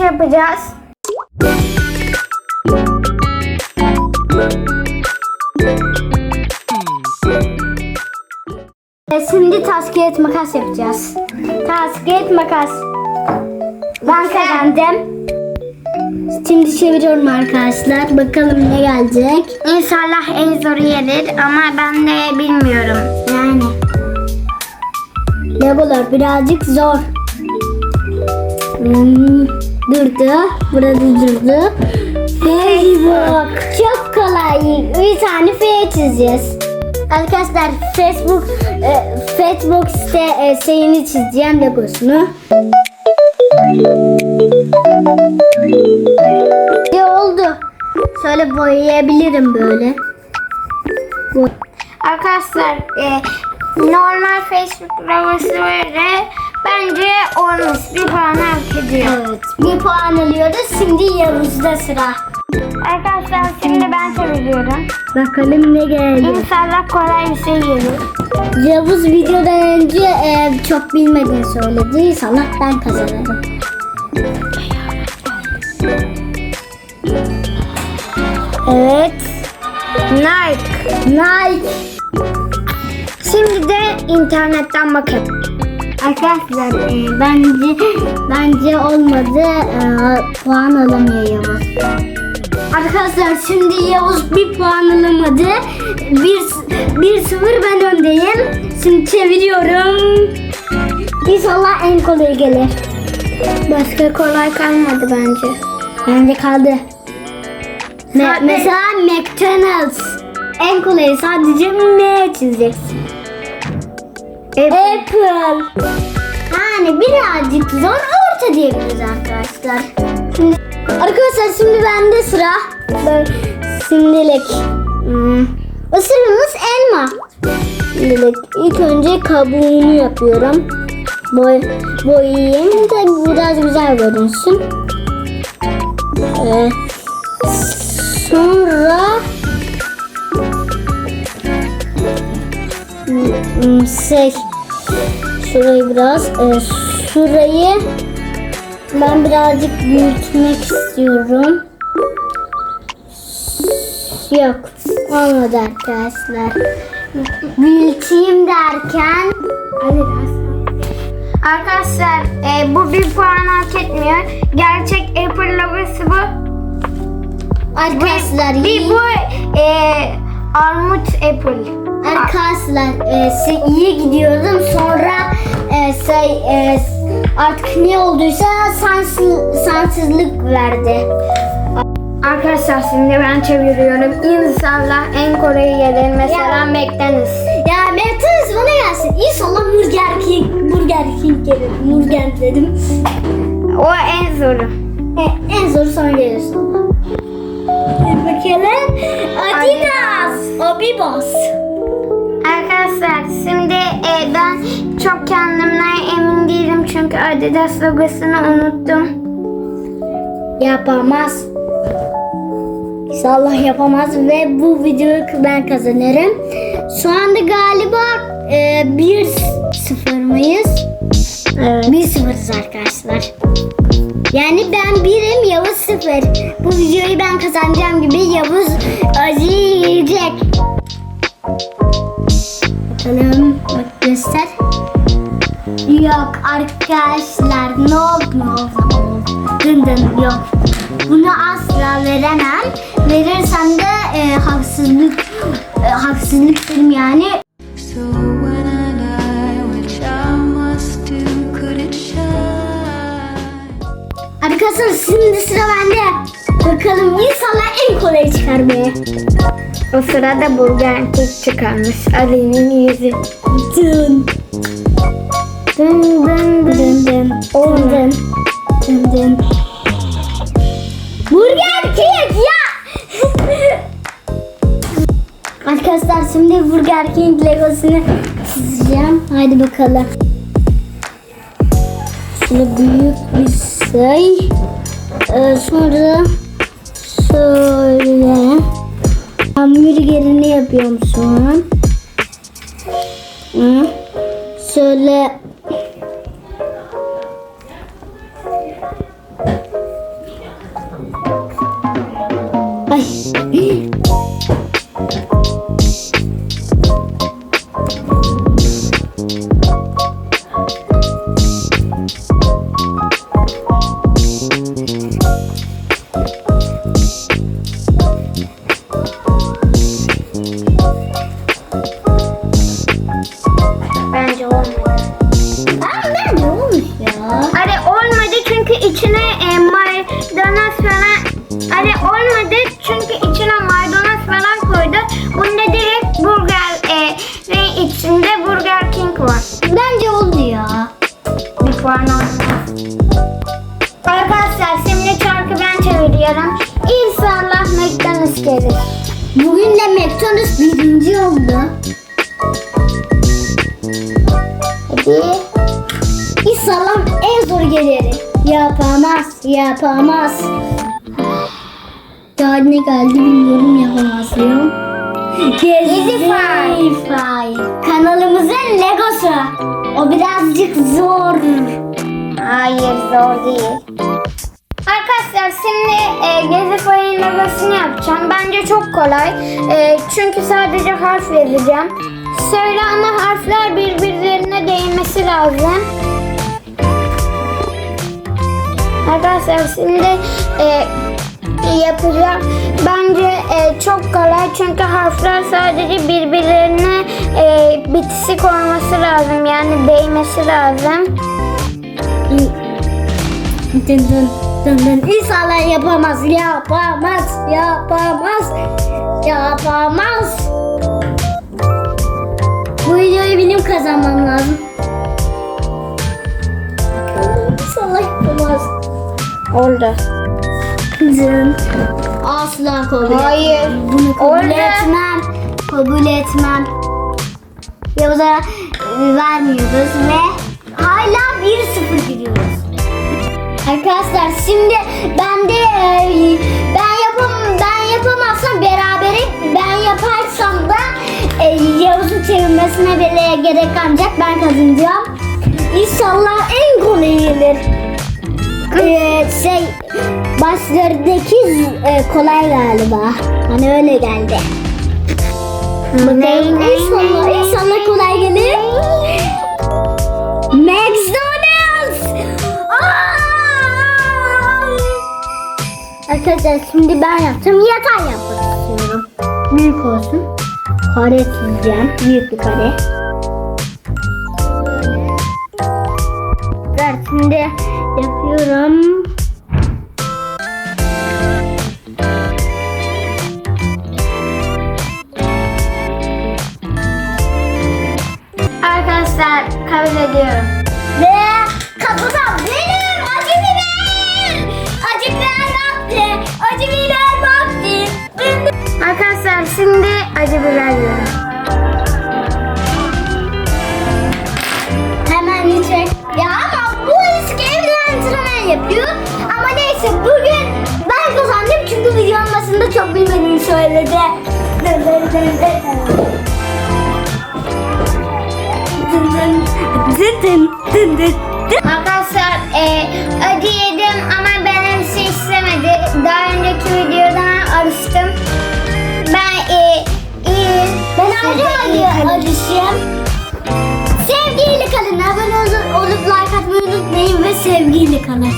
challenge yapacağız. E, Şimdi taş kağıt makas yapacağız. Taş kağıt makas. Ben kazandım. Şimdi çeviriyorum arkadaşlar. Bakalım ne gelecek. İnşallah en zoru gelir ama ben de bilmiyorum. Yani. Legolar birazcık zor. Hmm, durdu. Burada durdu. Facebook. Çok kolay. Bir tane F çizeceğiz. Arkadaşlar Facebook e, Facebook site e, şeyini çizeceğim Legosunu. Ne oldu? Şöyle boyayabilirim böyle. Arkadaşlar e, normal Facebook logosu böyle bence olmuş. Bir puan hak ediyor. Evet. Bir puan alıyoruz. Şimdi Yavuz'da sıra. Arkadaşlar şimdi ben çeviriyorum. Bakalım ne geldi. İnşallah kolay bir şey gelir. Yavuz videodan önce e, çok bilmediğini söyledi. İnşallah ben kazanırım. Evet. Nike. Nike. Şimdi de internetten bakalım. Arkadaşlar e, bence bence olmadı. E, puan alamıyor Yavuz. Arkadaşlar şimdi Yavuz bir puan alamadı. Bir, bir sıfır ben öndeyim. Şimdi çeviriyorum. İnşallah en kolay gelir. Başka kolay kalmadı bence. Bence kaldı. Me- mesela McDonald's. En kolayı sadece M çizeceksin. Apple. Yani birazcık zor orta diyebiliriz arkadaşlar. Şimdi, arkadaşlar şimdi bende sıra. Ben şimdilik. Hmm. Isırımız elma. Şimdilik ilk önce kabuğunu yapıyorum. Boy, boyayayım da biraz güzel görünsün. Ee, sonra Hmm, şey şurayı biraz e, şurayı ben birazcık büyütmek istiyorum. Yok olmadı arkadaşlar. Büyüteyim derken Arkadaşlar e, bu bir puan hak etmiyor. Gerçek Apple logosu bu. Arkadaşlar bir, bu e, armut Apple. Arkadaşlar e, iyi gidiyordum sonra e, şey, e, artık ne olduysa sansız, sansızlık verdi. Arkadaşlar şimdi ben çeviriyorum. İnşallah en kolayı gelir. Mesela McDonald's. Ya McDonald's bana gelsin. İnşallah Burger King, Burger King gelir. Burger dedim. O en zoru. E, en zoru sonra gelir sonra. Bakalım. Adidas. Abibas. Arkadaşlar çok kendimden emin değilim çünkü Adidas logosunu unuttum. Yapamaz. İnşallah yapamaz ve bu videoyu ben kazanırım. Şu anda galiba e, 1-0 mıyız? Evet. 1-0'ız arkadaşlar. Yani ben birim Yavuz sıfır. Bu videoyu ben kazanacağım Dın yok. Bunu asla veremem. Verirsem de e, haksızlık e, haksızlıktır yani. So? Arkadaşlar şimdi sıra bende. Bakalım inşallah en kolay çıkar be. O sırada Burger King çıkarmış. Ali'nin yüzü. Dın. Dın dın dın dın. Dın dın. Dın dın. Burger King ya! Arkadaşlar şimdi Burger King Legosunu çizeceğim. Haydi bakalım. Şöyle büyük bir şey. Ee, sonra şöyle hamburgerini yapıyorum şu an. Şöyle çeviriyorum. İnşallah McDonald's gelir. Bugün de McDonald's birinci oldu. Hadi. İnşallah en zor gelir. Yapamaz, yapamaz. Daha ne geldi bilmiyorum yapamaz diyorum. Gezi. Fay. Kanalımızın Legosu. O birazcık zor. Hayır zor değil. Şimdi e, Gezi Fay'ın logosunu yapacağım. Bence çok kolay. E, çünkü sadece harf yazacağım. Söyle ama harfler birbirlerine değmesi lazım. Arkadaşlar şimdi e, yapacağım. Bence e, çok kolay çünkü harfler sadece birbirlerine e, bitişik olması lazım. Yani değmesi lazım. Dın dın dın dın. İnşallah yapamaz, yapamaz, yapamaz, yapamaz. Bu videoyu benim kazanmam lazım. İnşallah yapamaz. Oldu. Dın. Asla kabul Hayır. etmem. Bunu kabul Orada- etmem. Kabul etmem. Yavuz'a e, vermiyoruz ve hala 1-0 gidiyoruz. Arkadaşlar şimdi ben de ben yapam ben yapamazsam berabere ben yaparsam da e, Yavuz'un çevirmesine bile gerek ancak ben kazanacağım. İnşallah en kolay gelir. Ee, şey başlardaki e, kolay galiba. Hani öyle geldi. Bakalım inşallah inşallah kolay gelir. McDonald's! Arkadaşlar şimdi ben yapacağım. Yatay yapmak istiyorum. Büyük olsun. Kare çizeceğim. Büyük bir kare. Evet şimdi yapıyorum. Arkadaşlar kabul ediyorum. Şimdi acı biber yiyorum. Hemen içecek. Ya ama bu eski evde antrenman yapıyor. Ama neyse bugün ben kazandım çünkü videonun başında çok bilmediğini söyledi. Dın dın dın dın. Dın dın dın dın dın alışım. Sevgiyle kalın. Abone olup, like atmayı unutmayın ve sevgiyle kalın.